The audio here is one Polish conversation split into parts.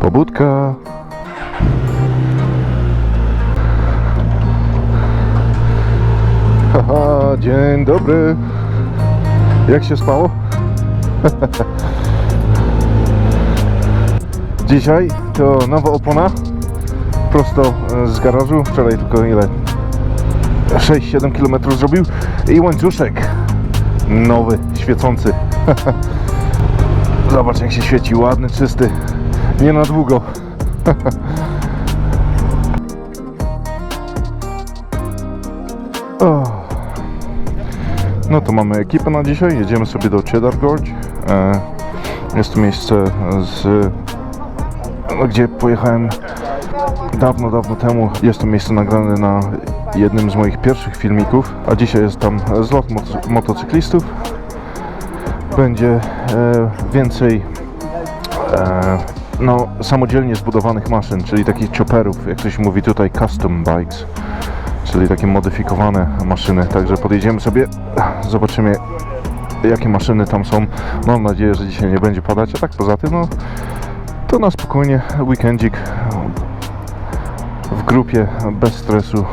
Pobudka. Haha, dzień dobry. Jak się spało? Dzisiaj to nowa opona prosto e, z garażu. Wczoraj tylko ile? 6-7 km zrobił i łańcuszek nowy, świecący. Zobacz jak się świeci, ładny, czysty. Nie na długo. No to mamy ekipę na dzisiaj. Jedziemy sobie do Cheddar Gorge. E, Jest to miejsce z no, gdzie pojechałem dawno, dawno temu. Jest to miejsce nagrane na jednym z moich pierwszych filmików, a dzisiaj jest tam zlot moto- motocyklistów. Będzie e, więcej e, no, samodzielnie zbudowanych maszyn, czyli takich chopperów, jak to się mówi tutaj, custom bikes, czyli takie modyfikowane maszyny. Także podjedziemy sobie, zobaczymy jakie maszyny tam są. Mam nadzieję, że dzisiaj nie będzie padać, a tak poza tym, no to na spokojnie weekendzik w grupie bez stresu.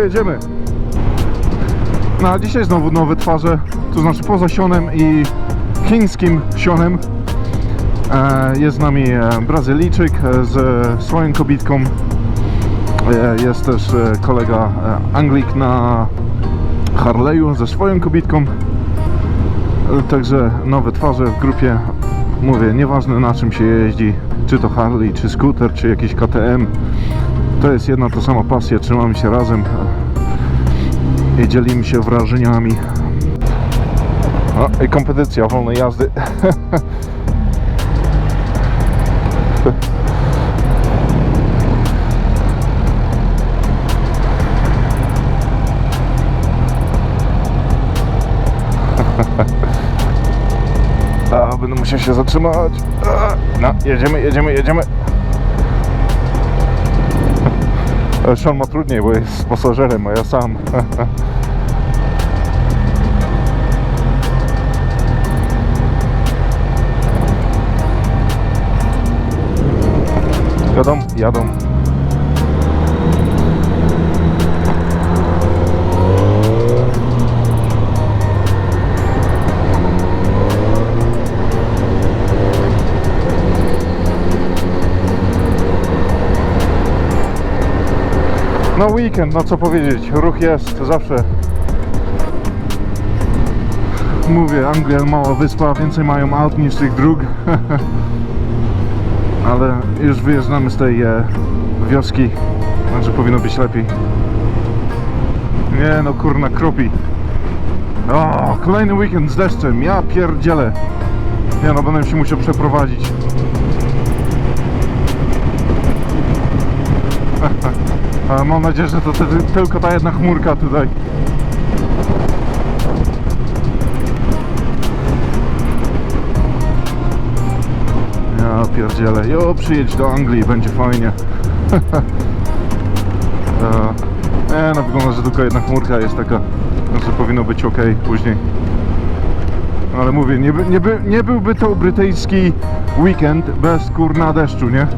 Jedziemy. No a dzisiaj znowu nowe twarze, to znaczy poza Sionem i chińskim Sionem e, jest z nami e, Brazylijczyk e, ze swoją kobitką. Jest też kolega Anglik na Harley'u ze swoją kobitką. Także nowe twarze w grupie. Mówię, nieważne na czym się jeździ, czy to Harley, czy skuter, czy jakiś KTM. To jest jedna to sama pasja, trzymamy się razem i dzielimy się wrażeniami. O, i kompetycja wolnej jazdy. A, będę musiał się zatrzymać. A, No, jedziemy, jedziemy, jedziemy. Sean ma trudniej, bo jest pasażerem, a ja sam. Jadą, jadą. No weekend, no co powiedzieć, ruch jest zawsze. Mówię, Anglia mała wyspa, więcej mają aut niż tych dróg. Ale już wyjeżdżamy z tej e, wioski, także powinno być lepiej. Nie no, kurna, kropi. O, kolejny weekend z deszczem, ja pierdzielę. Nie no, będę się musiał przeprowadzić. Mam nadzieję, że to ty- tylko ta jedna chmurka tutaj. Ja pierdzielę. Jo, przyjedź do Anglii, będzie fajnie. E, Nie no, wygląda, że tylko jedna chmurka jest taka, że powinno być ok później. Ale mówię, nie, by, nie, by, nie byłby to brytyjski weekend bez kurna deszczu, nie?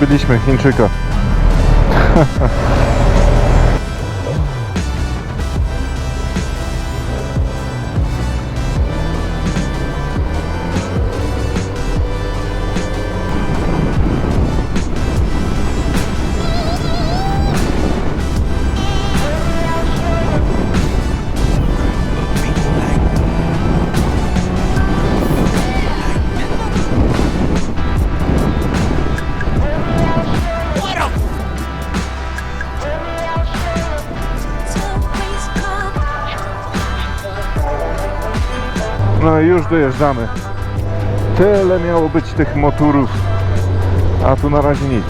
Zgubiliśmy Chińczyka. dojeżdżamy. Tyle miało być tych motorów, a tu na razie nic.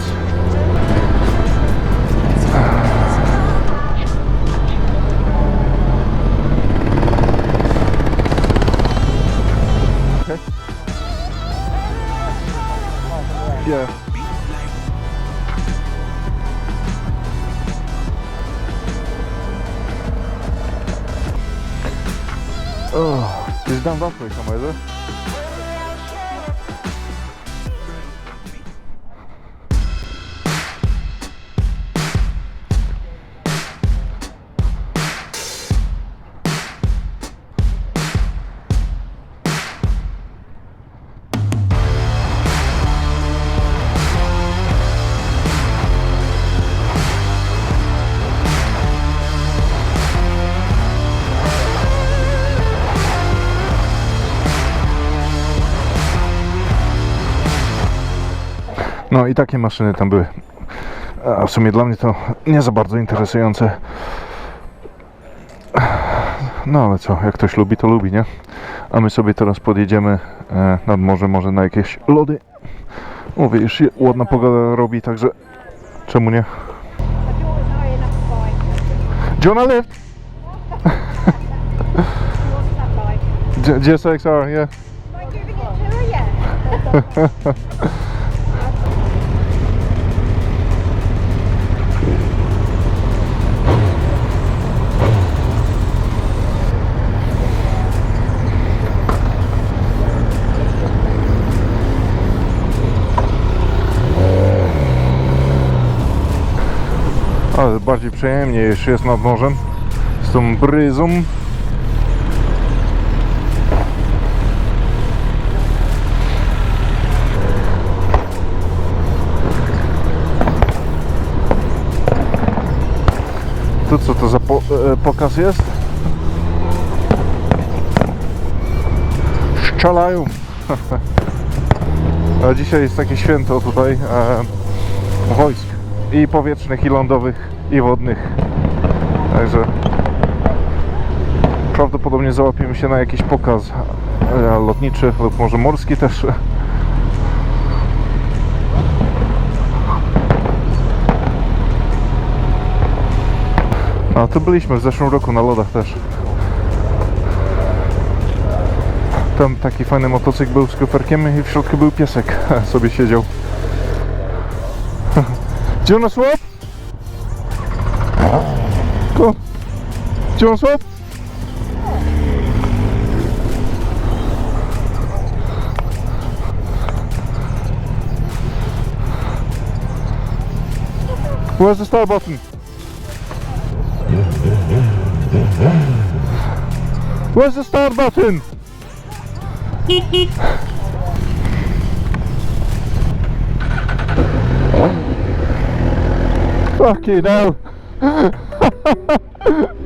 No i takie maszyny tam były. A w sumie dla mnie to nie za bardzo interesujące. No ale co, jak ktoś lubi, to lubi, nie? A my sobie teraz podjedziemy e, nad morze, może na jakieś lody. Mówię, już ładna pogoda robi, także czemu nie? Wanna lift? G- GSXR, yeah. Am I giving it to her yet? Bardziej przyjemnie jeszcze jest nad morzem z tą bryzą. Tu co to za po, e, pokaz jest? Szczelają. A dzisiaj jest takie święto tutaj e, wojsk i powietrznych, i lądowych, i wodnych. Także prawdopodobnie załapiemy się na jakiś pokaz lotniczy lub może morski też. A tu byliśmy w zeszłym roku na lodach też. Tam taki fajny motocykl był z kuferkiem i w środku był piesek sobie siedział. Do you Where's the start button? Where's the start button? Fuck you now.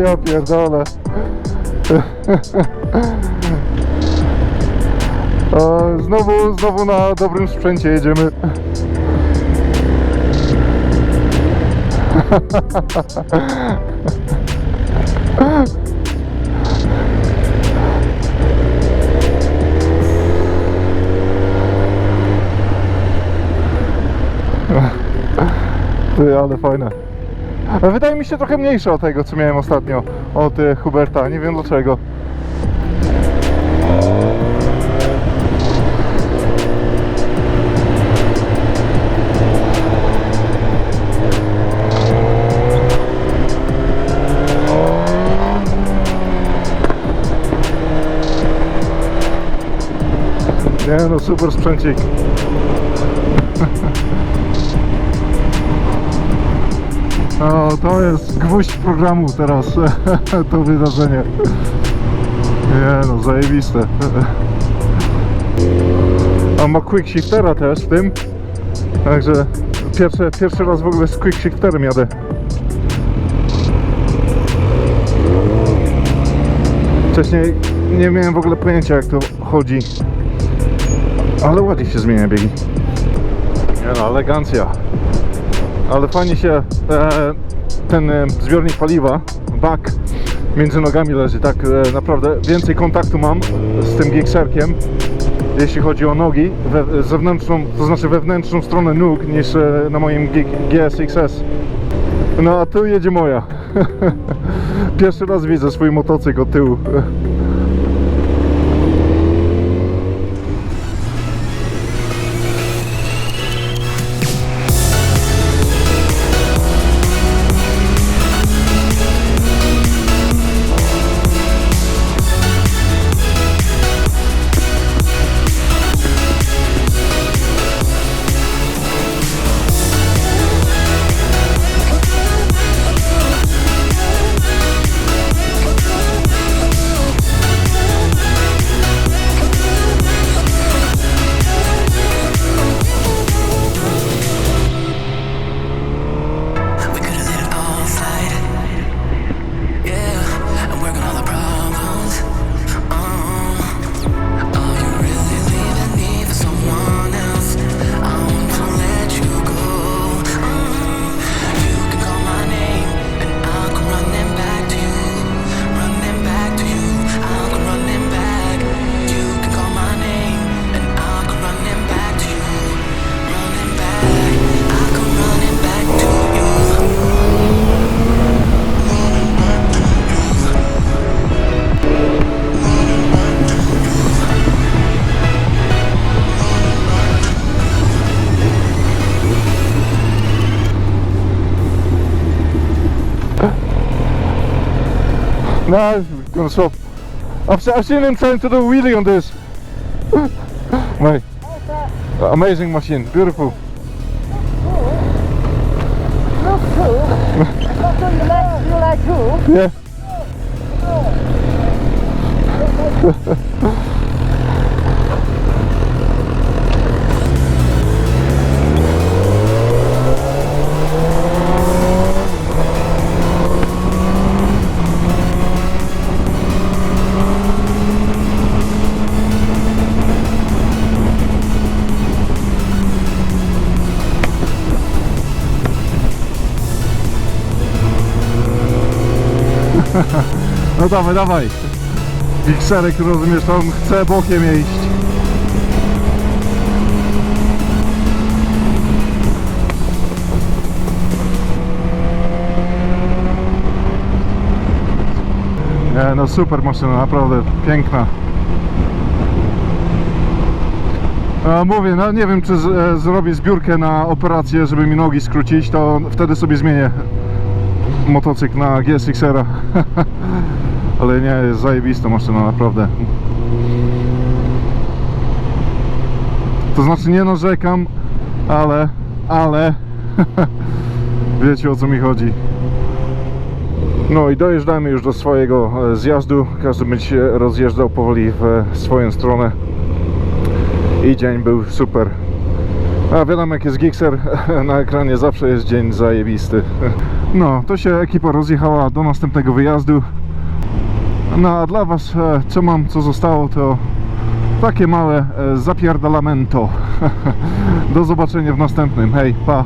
ja pierdolę. znowu, znowu na dobrym sprzęcie jedziemy. Ty, ale fajne. Wydaje mi się trochę mniejsze od tego, co miałem ostatnio. Od e, Huberta, nie wiem dlaczego. Nie no, super sprzęcik. O, to jest gwóźdź programu teraz, to wydarzenie. Nie no, zajebiste. A ma quick shiftera też w tym. Także pierwszy, pierwszy raz w ogóle z quick shifterem jadę. Wcześniej nie miałem w ogóle pojęcia jak to chodzi. Ale ładnie się zmienia biegi. Nie no, elegancja ale fajnie się e, ten e, zbiornik paliwa, bak między nogami leży, tak e, naprawdę więcej kontaktu mam z tym gikserkiem, jeśli chodzi o nogi, we, zewnętrzną, to znaczy wewnętrzną stronę nóg niż e, na moim G- GSXS. No a tu jedzie moja. Pierwszy raz widzę swój motocykl od tyłu. No, he's gonna swap. I've, I've seen him trying to do wheelie on this. Mate, amazing machine, beautiful. Look cool. Left? You like cool? Yeah. Dawaj, dawaj. Mikserek, rozumiesz, tam chce bokiem jeść. Nie, no super maszyna, naprawdę piękna. A mówię, no nie wiem czy z, e, zrobię zbiórkę na operację, żeby mi nogi skrócić, to wtedy sobie zmienię motocykl na GSX-era. Ale nie, jest zajebista maszyna, naprawdę. To znaczy nie narzekam, ale, ale wiecie o co mi chodzi. No i dojeżdżamy już do swojego e, zjazdu. Każdy będzie rozjeżdżał powoli w e, swoją stronę. I dzień był super. A wiadomo jak jest Gixer, na ekranie zawsze jest dzień zajebisty. No, to się ekipa rozjechała do następnego wyjazdu. No a dla Was, e, co mam, co zostało, to takie małe e, zapierdalamento. Do zobaczenia w następnym. Hej, pa!